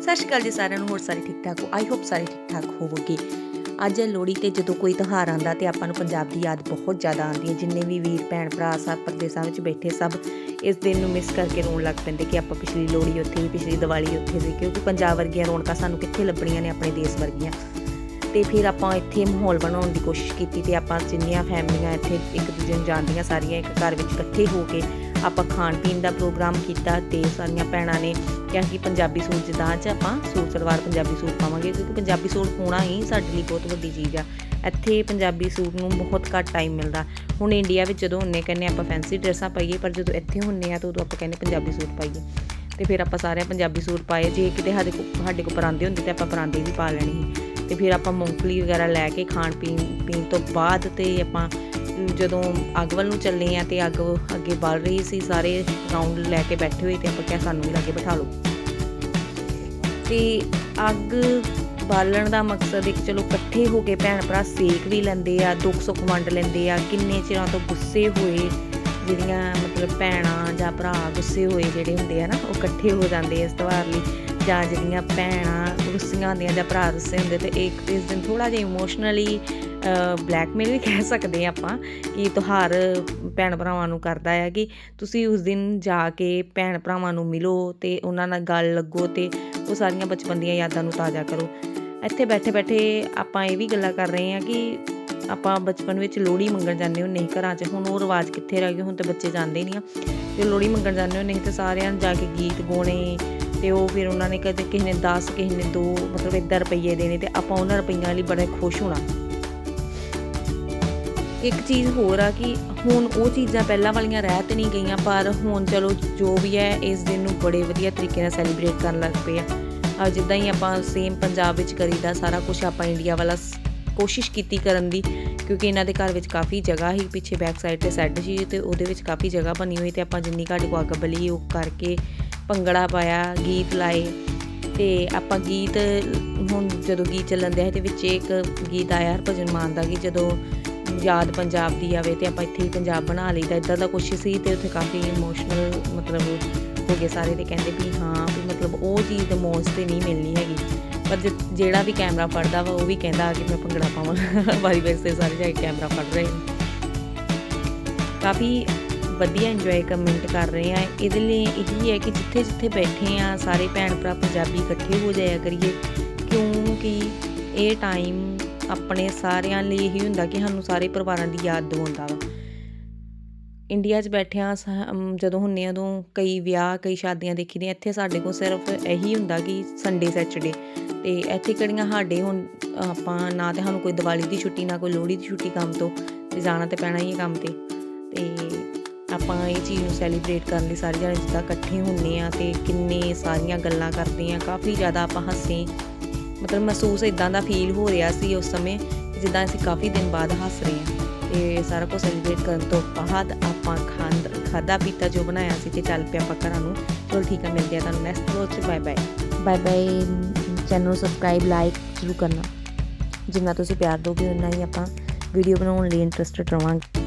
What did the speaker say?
ਸਤਿ ਸ਼੍ਰੀ ਅਕਾਲ ਜੀ ਸਾਰਿਆਂ ਨੂੰ, ਹੋਰ ਸਾਰੇ ਠੀਕ ਠਾਕ ਹੋ? ਆਈ ਹੋਪ ਸਾਰੇ ਠੀਕ ਠਾਕ ਹੋਵੋਗੇ। ਅੱਜ ਲੋਹੜੀ ਤੇ ਜਦੋਂ ਕੋਈ ਤਿਉਹਾਰ ਆਂਦਾ ਤੇ ਆਪਾਂ ਨੂੰ ਪੰਜਾਬ ਦੀ ਯਾਦ ਬਹੁਤ ਜ਼ਿਆਦਾ ਆਉਂਦੀ ਹੈ। ਜਿੰਨੇ ਵੀ ਵੀਰ, ਭੈਣ, ਭਰਾ, ਸਭ ਪ੍ਰਦੇਸਾਂ ਵਿੱਚ ਬੈਠੇ, ਸਭ ਇਸ ਦਿਨ ਨੂੰ ਮਿਸ ਕਰਕੇ ਰੋਣ ਲੱਗ ਪੈਂਦੇ ਕਿ ਆਪਾਂ ਪਿਛਲੀ ਲੋਹੜੀ ਉੱਥੇ ਵੀ, ਪਿਛਲੀ ਦੀਵਾਲੀ ਉੱਥੇ ਸੀ ਕਿਉਂਕਿ ਪੰਜਾਬ ਵਰਗੀਆਂ ਰੌਣਕਾਂ ਸਾਨੂੰ ਕਿੱਥੇ ਲੱਭਣੀਆਂ ਨੇ ਆਪਣੇ ਦੇਸ਼ ਵਰਗੀਆਂ। ਤੇ ਫਿਰ ਆਪਾਂ ਇੱਥੇ ਮਾਹੌਲ ਬਣਾਉਣ ਦੀ ਕੋਸ਼ਿਸ਼ ਕੀਤੀ ਤੇ ਆਪਾਂ ਜਿੰਨੀਆਂ ਫੈਮਲੀਆਂ ਇੱਥੇ ਇੱਕ ਦੂਜੇ ਨੂੰ ਜਾਣਦੀਆਂ, ਸਾਰੀਆਂ ਇੱਕ ਘਰ ਵਿੱਚ ਇਕੱਠੇ ਹੋ ਕੇ ਆਪਾਂ ਖਾਣ ਪੀਣ ਦਾ ਪ੍ਰੋਗਰਾਮ ਕੀਤਾ ਤੇ ਸਾਰੀਆਂ ਭੈਣਾਂ ਨੇ ਕਿਹਾ ਕਿ ਪੰਜਾਬੀ ਸੂਟ ਜਿੱਦਾਂ ਚ ਆਪਾਂ ਸੂਟ ਸਲਵਾਰ ਪੰਜਾਬੀ ਸੂਟ ਪਾਵਾਂਗੇ ਕਿਉਂਕਿ ਪੰਜਾਬੀ ਸੂਟ ਪਾਉਣਾ ਹੀ ਸਾਡੇ ਲਈ ਬਹੁਤ ਵੱਡੀ ਚੀਜ਼ ਆ। ਇੱਥੇ ਪੰਜਾਬੀ ਸੂਟ ਨੂੰ ਬਹੁਤ ਘੱਟ ਟਾਈਮ ਮਿਲਦਾ। ਹੁਣ ਇੰਡੀਆ ਵਿੱਚ ਜਦੋਂ ਹੁੰਨੇ ਕਹਿੰਦੇ ਆਪਾਂ ਫੈਂਸੀ ਡਰੈਸਾਂ ਪਾਈਏ, ਪਰ ਜਦੋਂ ਇੱਥੇ ਹੁੰਨੇ ਆ ਤਾਂ ਉਦੋਂ ਆਪਾਂ ਕਹਿੰਦੇ ਪੰਜਾਬੀ ਸੂਟ ਪਾਈਏ। ਤੇ ਫਿਰ ਆਪਾਂ ਸਾਰੇ ਪੰਜਾਬੀ ਸੂਟ ਪਾਏ, ਜੇ ਕਿਤੇ ਸਾਡੇ ਕੋ, ਸਾਡੇ ਕੋਲ ਪਰਾਂਦੇ ਹੁੰਦੇ ਤੇ ਆਪਾਂ ਪਰਾਂਦੇ ਵੀ ਪਾ ਲੈਣੇ ਸੀ। ਤੇ ਫਿਰ ਆਪਾਂ ਮੂੰਗਫਲੀ ਵਗੈਰਾ ਲੈ ਕੇ ਖਾਣ ਪੀਣ ਪੀਣ ਤੋਂ ਬਾਅਦ ਤੇ ਆਪਾਂ ਜਦੋਂ ਅੱਗ ਵੱਲ ਨੂੰ ਚੱਲੇ ਆ ਤੇ ਅੱਗ ਅੱਗੇ ਬਲ ਰਹੀ ਸੀ, ਸਾਰੇ ਰਾਉਂਡ ਲੈ ਕੇ ਬੈਠੇ ਹੋਏ ਤੇ ਆਪਾਂ ਕਿਹਾ ਸਾਨੂੰ ਵੀ ਲਾਗੇ ਬਿਠਾ ਲਓ। ਤੇ ਅੱਗ ਬਾਲਣ ਦਾ ਮਕਸਦ ਇੱਕ ਚਲੋ ਇਕੱਠੇ ਹੋ ਕੇ ਭੈਣ ਭਰਾ ਸੇਕ ਵੀ ਲੈਂਦੇ ਆ, ਦੁੱਖ ਸੁੱਖ ਵੰਡ ਲੈਂਦੇ ਆ, ਕਿੰਨੇ ਚਿਰਾਂ ਤੋਂ ਗੁੱਸੇ ਹੋਏ ਜਿਹੜੀਆਂ ਮਤਲਬ ਭੈਣਾਂ ਜਾਂ ਭਰਾ ਗੁੱਸੇ ਹੋਏ ਜਿਹੜੇ ਹੁੰਦੇ ਆ ਨਾ, ਉਹ ਇਕੱਠੇ ਹੋ ਜਾਂਦੇ ਇਸ ਤਿਉਹਾਰ ਲਈ, ਜਾਂ ਜਿਹੜੀਆਂ ਭੈਣਾਂ ਗੁੱਸੀਆਂ ਹੁੰਦੀਆਂ ਜਾਂ ਭਰਾ ਗੁੱਸੇ ਹੁੰਦੇ ਤੇ ਇੱਕ ਇਸ ਦਿਨ ਥੋੜਾ ਜਿਹਾ ਇਮੋਸ਼ਨਲੀ ਬਲੈਕਮੇਲ ਵੀ ਕਹਿ ਸਕਦੇ ਆ ਆਪਾਂ ਕਿ ਤਿਉਹਾਰ ਭੈਣ ਭਰਾਵਾਂ ਨੂੰ ਕਰਦਾ ਹੈ ਕਿ ਤੁਸੀਂ ਉਸ ਦਿਨ ਜਾ ਕੇ ਭੈਣ ਭਰਾਵਾਂ ਨੂੰ ਮਿਲੋ ਤੇ ਉਹਨਾਂ ਨਾਲ ਗੱਲ ਲੱਗੋ ਤੇ ਉਹ ਸਾਰੀਆਂ ਬਚਪਨ ਦੀਆਂ ਯਾਦਾਂ ਨੂੰ ਤਾਜ਼ਾ ਕਰੋ। ਇੱਥੇ ਬੈਠੇ ਬੈਠੇ ਆਪਾਂ ਇਹ ਵੀ ਗੱਲਾਂ ਕਰ ਰਹੇ ਹਾਂ ਕਿ ਆਪਾਂ ਬਚਪਨ ਵਿੱਚ ਲੋਹੜੀ ਮੰਗਣ ਜਾਂਦੇ ਹੁੰਦੇ ਸੀ ਘਰਾਂ 'ਚ, ਹੁਣ ਉਹ ਰਿਵਾਜ ਕਿੱਥੇ ਰਹਿ ਗਏ, ਹੁਣ ਤਾਂ ਬੱਚੇ ਜਾਂਦੇ ਨਹੀਂ ਆ। ਤੇ ਲੋਹੜੀ ਮੰਗਣ ਜਾਂਦੇ ਹੁੰਦੇ ਸੀ ਤੇ ਸਾਰਿਆਂ ਨੂੰ ਜਾ ਕੇ ਗੀਤ ਗਾਉਣੇ ਤੇ ਉਹ ਫਿਰ ਉਹਨਾਂ ਨੇ ਕਦੇ ਕਿਸੇ ਨੇ 10 ਕਿਸੇ ਨੇ 2 ਮਤਲਬ ਇਦਾਂ ਰੁਪਈਏ ਦੇਣੇ ਤੇ ਆਪਾਂ ਉਹਨਾਂ ਰੁਪਈਆਂ ਲਈ ਬੜੇ ਖੁਸ਼ ਹੋਣਾ। ਇੱਕ ਚੀਜ਼ ਹੋਰ ਆ ਕਿ ਹੁਣ ਉਹ ਚੀਜ਼ਾਂ ਪਹਿਲਾਂ ਵਾਲੀਆਂ ਰਹਿ ਤੇ ਨਹੀਂ ਗਈਆਂ, ਪਰ ਹੁਣ ਚਲੋ ਜੋ ਵੀ ਹੈ, ਇਸ ਦਿਨ ਨੂੰ ਬੜੇ ਵਧੀਆ ਤਰੀਕੇ ਨਾਲ ਸੈਲੀਬ੍ਰੇਟ ਕਰਨ ਲੱਗ ਪਏ ਆ। ਜਿੱਦਾਂ ਹੀ ਆਪਾਂ ਸੇਮ ਪੰਜਾਬ ਵਿੱਚ ਕਰੀਦਾ ਸਾਰਾ ਕੁਝ ਆਪਾਂ ਇੰਡੀਆ ਵਾਲਾ ਕੋਸ਼ਿਸ਼ ਕੀਤੀ ਕਰਨ ਦੀ, ਕਿਉਂਕਿ ਇਹਨਾਂ ਦੇ ਘਰ ਵਿੱਚ ਕਾਫੀ ਜਗ੍ਹਾ ਹੀ ਪਿੱਛੇ ਬੈਕ ਸਾਈਡ ਤੇ ਸੈੱਡ ਸੀ ਤੇ ਉਹਦੇ ਵਿੱਚ ਕਾਫੀ ਜਗ੍ਹਾ ਬਣੀ ਹੋਈ ਤੇ ਆਪਾਂ ਜਿੰਨੀ ਘੱਟ ਕੋ ਅੱਗ ਬਲੀ, ਉਹ ਕਰਕੇ ਭੰਗੜਾ ਪਾਇਆ, ਗੀਤ ਲਾਏ। ਤੇ ਆਪਾਂ ਗੀਤ, ਹੁਣ ਜਦੋਂ ਗੀਤ ਚੱਲਣ ਦੇ ਤੇ ਵਿੱਚ ਇੱਕ ਗੀਤ ਆਇਆ ਹਰਭਜਨ ਮਾਨ ਦਾ ਕਿ ਜਦੋਂ ਯਾਦ ਪੰਜਾਬ ਦੀ ਆਵੇ ਤੇ ਆਪਾਂ ਇੱਥੇ ਹੀ ਪੰਜਾਬ ਬਣਾ ਲਈਦਾ ਇਦਾਂ ਦਾ ਕੁਛ ਸੀ ਤੇ ਉੱਥੇ ਕਾਫੀ ਇਮੋਸ਼ਨਲ ਮਤਲਬ ਹੋ ਗਏ ਸਾਰੇ ਤੇ ਕਹਿੰਦੇ ਵੀ ਹਾਂ, ਵੀ ਮਤਲਬ ਉਹ ਚੀਜ਼ ਤੇ ਮੌਜ ਤੇ ਨਹੀਂ ਮਿਲਣੀ ਹੈਗੀ। ਪਰ ਜਿਹੜਾ ਵੀ ਕੈਮਰਾ ਫੜਦਾ ਵਾ ਉਹ ਵੀ ਕਹਿੰਦਾ ਕਿ ਮੈਂ ਭੰਗੜਾ ਪਾਵਾਂ। ਵਾਰੀ ਵਾਰੀ ਤੇ ਸਾਰੇ ਜਾ ਕੇ ਕੈਮਰਾ ਫੜ ਰਹੇ ਕਾਫੀ ਵਧੀਆ ਇੰਜੋਏ ਕਮੈਂਟ ਕਰ ਰਹੇ ਆ। ਇਹਦੇ ਲਈ ਇਹੀ ਹੈ ਕਿ ਜਿੱਥੇ ਜਿੱਥੇ ਬੈਠੇ ਆ, ਸਾਰੇ ਭੈਣ ਭਰਾ ਪੰਜਾਬੀ ਇਕੱਠੇ ਹੋ ਜਾਇਆ ਕਰੀਏ। ਕਿਉਂਕਿ ਇਹ ਟਾਈਮ ਆਪਣੇ ਸਾਰਿਆਂ ਲਈ ਇਹੀ ਹੁੰਦਾ ਕਿ ਸਾਨੂੰ ਸਾਰੇ ਪਰਿਵਾਰਾਂ ਦੀ ਯਾਦ ਦਿਵਾਉਂਦਾ ਵਾ। ਇੰਡੀਆ 'ਚ ਬੈਠਿਆਂ ਜਦੋਂ ਹੁੰਨੇ ਆ ਉਦੋਂ ਕਈ ਵਿਆਹ, ਕਈ ਸ਼ਾਦੀਆਂ ਦੇਖੀਦੀਆਂ, ਇੱਥੇ ਸਾਡੇ ਕੋਲ ਸਿਰਫ ਇਹੀ ਹੁੰਦਾ ਕਿ ਸੰਡੇ ਸੈਚਰਡੇ ਤੇ ਇੱਥੇ ਕਿਹੜੀਆਂ ਸਾਡੇ ਹੁਣ, ਆਪਾਂ ਨਾ ਤੇ ਸਾਨੂੰ ਕੋਈ ਦੀਵਾਲੀ ਦੀ ਛੁੱਟੀ, ਨਾ ਕੋਈ ਲੋਹੜੀ ਦੀ ਛੁੱਟੀ ਕੰਮ ਤੋਂ, ਤੇ ਜਾਣਾ ਤੇ ਪੈਣਾ ਹੀ ਹੈ ਕੰਮ ਤੇ। ਤੇ ਆਪਾਂ ਇਹ ਚੀਜ਼ ਨੂੰ ਸੈਲੀਬ੍ਰੇਟ ਕਰਨ ਲਈ ਸਾਰੇ ਜਣੇ ਜਿੱਦਾਂ ਇਕੱਠੇ ਹੁੰਨੇ ਆ ਤੇ ਕਿੰਨੇ ਸਾਰੀਆਂ ਗੱਲਾਂ ਕਰਦੇ ਆ, ਕਾਫੀ ਜ਼ਿਆਦਾ ਆਪਾਂ ਹੱਸੇ। ਮਤਲਬ ਮਹਿਸੂਸ ਇਦਾਂ ਦਾ ਫੀਲ ਹੋ ਰਿਹਾ ਸੀ ਉਸ ਸਮੇਂ ਜਿੱਦਾਂ ਅਸੀਂ ਕਾਫੀ ਦਿਨ ਬਾਅਦ ਹੱਸ ਰਹੇ ਹਾਂ। ਤੇ ਸਾਰਾ ਕੁਝ ਸੈਲੀਬ੍ਰੇਟ ਕਰਨ ਤੋਂ ਬਾਅਦ ਆਪਾਂ ਖਾਂਦ ਖਾਦਾ ਪੀਤਾ ਜੋ ਬਣਾਇਆ ਸੀ ਤੇ ਚੱਲ ਪਿਆ ਆਪਾਂ ਘਰਾਂ ਨੂੰ। ਚਲੋ ਠੀਕ ਆ, ਮਿਲਦੇ ਆ ਤੁਹਾਨੂੰ ਨੈਕਸਟ ਵਲੋਗ ਚ। Bye bye bye bye channel ਨੂੰ ਸਬਸਕ੍ਰਾਈਬ ਲਾਈਕ ਜ਼ਰੂਰ ਕਰਨਾ। ਜਿੰਨਾ ਤੁਸੀਂ ਪਿਆਰ ਦੋਗੇ ਉਨਾ ਹੀ ਆਪਾਂ ਵੀਡੀਓ ਬਣਾਉਣ ਲਈ ਇੰਟਰਸਟਡ ਰਵਾਂਗੇ।